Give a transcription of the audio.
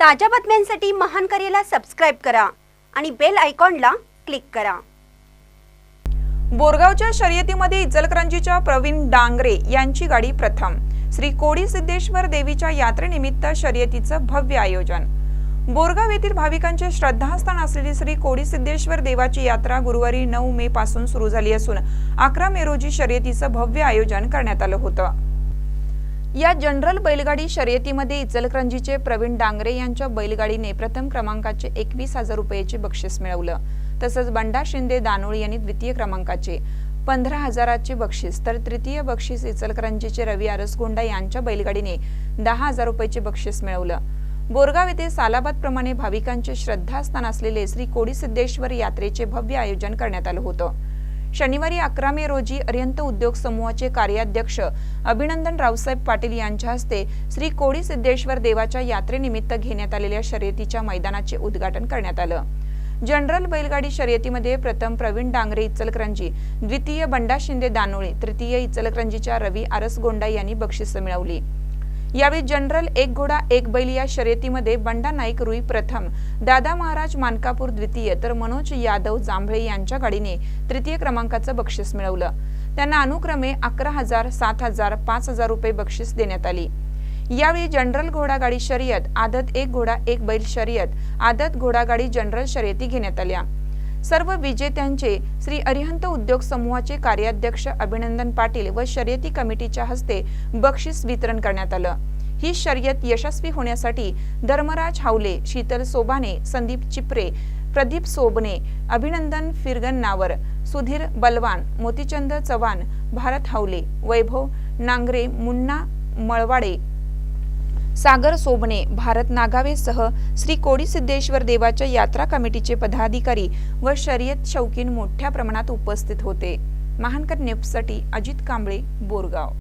ताज्या बातम्यांसाठी महान करेला सबस्क्राईब करा आणि बेल आयकॉनला क्लिक करा. बोरगावच्या शर्यतीमध्ये इचलकरंजीच्या प्रवीण डांगरे यांची गाडी प्रथम. श्री कोडी सिद्धेश्वर देवीच्या यात्रेनिमित्त शर्यतीचं भव्य आयोजन. बोरगाव येथील भाविकांचे श्रद्धास्थान असलेली श्री कोडी सिद्धेश्वर देवाची यात्रा गुरुवारी नऊ मे पासून सुरू झाली असून अकरा मे रोजी शर्यतीचं भव्य आयोजन करण्यात आलं होतं. या जनरल बैलगाडी शर्यतीमध्ये इचलकरंजीचे प्रवीण डांगरे यांच्या बैलगाडीने प्रथम क्रमांकाचे एकवीस हजार रुपयाचे बक्षीस मिळवलं. तसंच बंडा शिंदे दानोळी यांनी द्वितीय क्रमांकाचे पंधरा हजाराचे बक्षीस तर तृतीय बक्षीस इचलकरंजीचे रवी आरसगोंडा यांच्या बैलगाडीने दहा हजार रुपयाचे बक्षीस मिळवलं. बोरगाव येथे सालाबाद प्रमाणे भाविकांचे श्रद्धास्थान असलेले श्री कोडी सिद्धेश्वर यात्रेचे भव्य आयोजन करण्यात आलं होतं. शनिवारी अकरा मे रोजी अरियंत उद्योग समूहाचे कार्याध्यक्ष अभिनंदन रावसाहेब पाटील यांच्या हस्ते श्री कोडी सिद्धेश्वर देवाच्या यात्रेनिमित्त घेण्यात आलेल्या शर्यतीच्या मैदानाचे उद्घाटन करण्यात आलं. जनरल बैलगाडी शर्यतीमध्ये प्रथम प्रवीण डांगरे इचलकरंजी द्वितीय बंडा शिंदे दानोळे तृतीय इचलकरंजीच्या रवी आरसगोंडा यांनी बक्षिसं मिळवली. यावेळी जनरल एक घोडा एक बैल या शर्यतीमध्ये बंडा नाईक रुई प्रथम दादा महाराज मानकापूर द्वितीय तर मनोज यादव जांभळे यांच्या गाडीने तृतीय क्रमांकाचं बक्षीस मिळवलं. त्यांना अनुक्रमे अकरा हजार सात हजार पाच हजार रुपये बक्षीस देण्यात आली. यावेळी जनरल घोडागाडी शर्यत आदत एक घोडा एक बैल शर्यत आदत घोडागाडी जनरल शर्यती घेण्यात आल्या. सर्व विजेत्यांचे श्री अरिहंत उद्योग समूहाचे कार्याध्यक्ष अभिनंदन पाटील व शर्यती कमिटीच्या हस्ते बक्षीस वितरण करण्यात आलं. ही शर्यत यशस्वी होण्यासाठी धर्मराज हावले शीतल सोबाने संदीप चिपरे प्रदीप सोबने अभिनंदन फिरगन्नावर सुधीर बलवान मोतीचंद चव्हाण भारत हावले वैभव नांगरे मुन्ना मळवाडे सागर सोबणे भारत नागावेसह श्री कोडी सिद्धेश्वर देवाच्या यात्रा कमिटीचे पदाधिकारी व शर्यत शौकीन मोठ्या प्रमाणात उपस्थित होते. महानकर न्यूजसाठी अजित कांबळे बोरगाव.